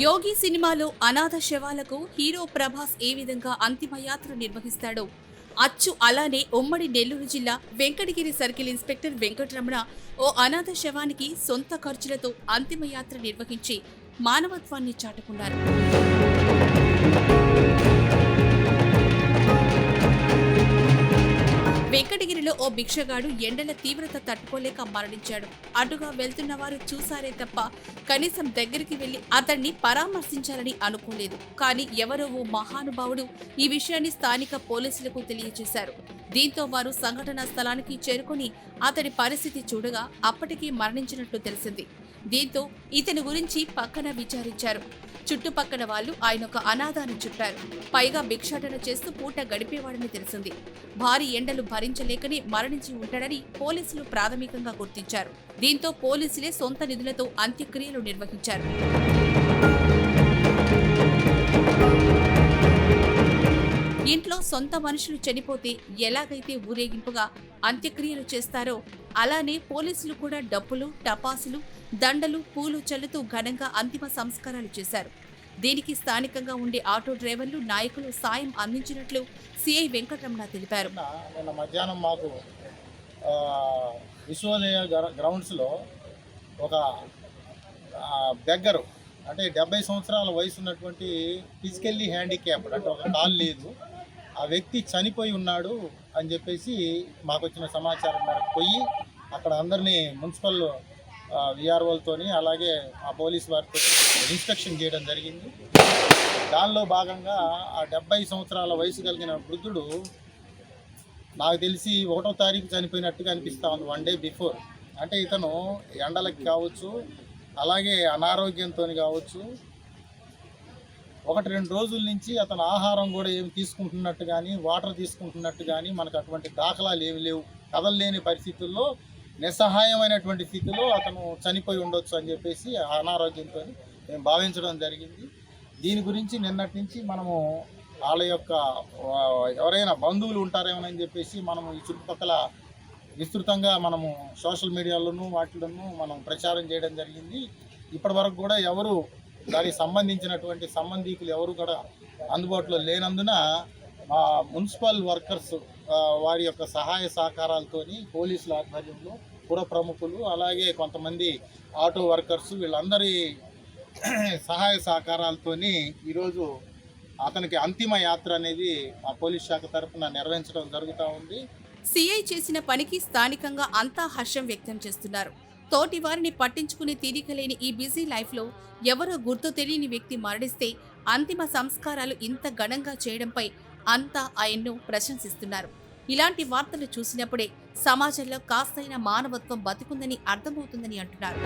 యోగి సినిమాలో అనాథ శవాలకు హీరో ప్రభాస్ ఏ విధంగా అంతిమయాత్ర నిర్వహిస్తాడో అచ్చు అలానే ఉమ్మడి నెల్లూరు జిల్లా వెంకటగిరి సర్కిల్ ఇన్స్పెక్టర్ వెంకటరమణ ఓ అనాథ శవానికి సొంత ఖర్చులతో అంతిమయాత్ర నిర్వహించి మానవత్వాన్ని చాటుకున్నారు. వెంకటగిరిలో ఓ భిక్షగాడు ఎండల తీవ్రత తట్టుకోలేక మరణించాడు. అటుగా వెళ్తున్న వారు చూసారే తప్ప కనీసం దగ్గరికి వెళ్ళి అతన్ని పరామర్శించాలని అనుకోలేదు. కానీ ఎవరో ఓ మహానుభావుడు ఈ విషయాన్ని స్థానిక పోలీసులకు తెలియజేశారు. దీంతో వారు సంఘటనా స్థలానికి చేరుకుని అతడి పరిస్థితి చూడగా అప్పటికీ మరణించినట్లు తెలిసింది. దీంతో ఇతని గురించి పక్కన విచారించారు. చుట్టుపక్కల వాళ్ళు ఆయన ఒక అనాథాన్ని చెప్పారు పైగా భిక్షాటన చేస్తూ పూట గడిపేవాడని తెలిసింది. భారీ ఎండలు భరించలేకనే మరణించి ఉంటాడని పోలీసులు ప్రాథమికంగా గుర్తించారు. దీంతో పోలీసులే సొంత నిధులతో అంత్యక్రియలు నిర్వహించారు. ఇంట్లో సొంత మనుషులు చనిపోతే ఎలాగైతే ఊరేగింపుగా అంత్యక్రియలు చేస్తారో అలానే పోలీసులు కూడా డప్పులు టపాసులు దండలు పూలు చల్లుతూ ఘనంగా అంతిమ సంస్కారాలు చేశారు. దీనికి స్థానికంగా ఉండే ఆటో డ్రైవర్లు నాయకులు సాయం అందించినట్లు సిఐ వెంకటరమణ తెలిపారు. నిన్న మధ్యాహ్నం మాకు ఆ, విశ్వోదయ గ్రౌండ్స్లో ఒక బెగ్గరు అంటే డెబ్బై సంవత్సరాల వయసు ఉన్నటువంటి ఫిజికల్లీ హ్యాండిక్యాప్డ్ అంటే ఒక కాల్ లేదు. ఆ వ్యక్తి చనిపోయి ఉన్నాడు అని చెప్పేసి మాకు వచ్చిన సమాచారం మేరకు పోయి అక్కడ అందరినీ మున్సిపల్ విఆర్ఓలతోని అలాగే ఆ పోలీస్ వారితో ఇన్స్పెక్షన్ చేయడం జరిగింది. దానిలో భాగంగా ఆ డెబ్బై సంవత్సరాల వయసు కలిగిన వృద్ధుడు నాకు తెలిసి ఒకటో తారీఖు చనిపోయినట్టుగా అనిపిస్తా ఉంది వన్ డే బిఫోర్. అంటే ఇతను ఎండలకి కావచ్చు అలాగే అనారోగ్యంతో కావచ్చు ఒకటి రెండు రోజుల నుంచి అతను ఆహారం కూడా ఏమి తీసుకుంటున్నట్టు కానీ వాటర్ తీసుకుంటున్నట్టు కానీ మనకు అటువంటి దాఖలాలు ఏమి లేవు. కదలలేని పరిస్థితుల్లో నిస్సహాయమైనటువంటి స్థితిలో అతను చనిపోయి ఉండొచ్చు అని చెప్పేసి అనారోగ్యంతో మేము భావించడం జరిగింది. దీని గురించి నిన్నటి నుంచి మనము వాళ్ళ యొక్క ఎవరైనా బంధువులు ఉంటారేమో అని చెప్పేసి మనము ఈ చుట్టుపక్కల విస్తృతంగా మనము సోషల్ మీడియాలోనూ వాటిలోనూ మనం ప్రచారం చేయడం జరిగింది. ఇప్పటి వరకు కూడా ఎవరు దానికి సంబంధించినటువంటి సంబంధికులు ఎవరు కూడా అందుబాటులో లేనందున మా మున్సిపల్ వర్కర్స్ వారి యొక్క సహాయ సహకారాలతోని పోలీసుల ఆధ్వర్యంలో పుర ప్రముఖులు అలాగే కొంతమంది ఆటో వర్కర్స్ వీళ్ళందరి సహాయ సహకారాలతోని ఈరోజు అతనికి అంతిమ యాత్ర అనేది మా పోలీస్ శాఖ తరఫున నిర్వహించడం జరుగుతూ ఉంది. సిఐ చేసిన పనికి స్థానికంగా అంతా హర్షం వ్యక్తం చేస్తున్నారు. తోటి వారిని పట్టించుకుని తీరికలేని ఈ బిజీ లైఫ్లో ఎవరో గుర్తు తెలియని వ్యక్తి మరణిస్తే అంతిమ సంస్కారాలు ఇంత ఘనంగా చేయడంపై అంతా ఆయన్ను ప్రశంసిస్తున్నారు. ఇలాంటి వార్తలు చూసినప్పుడే సమాజంలో కాస్తైన మానవత్వం బతుకుందని అర్థమవుతుందని అంటున్నారు.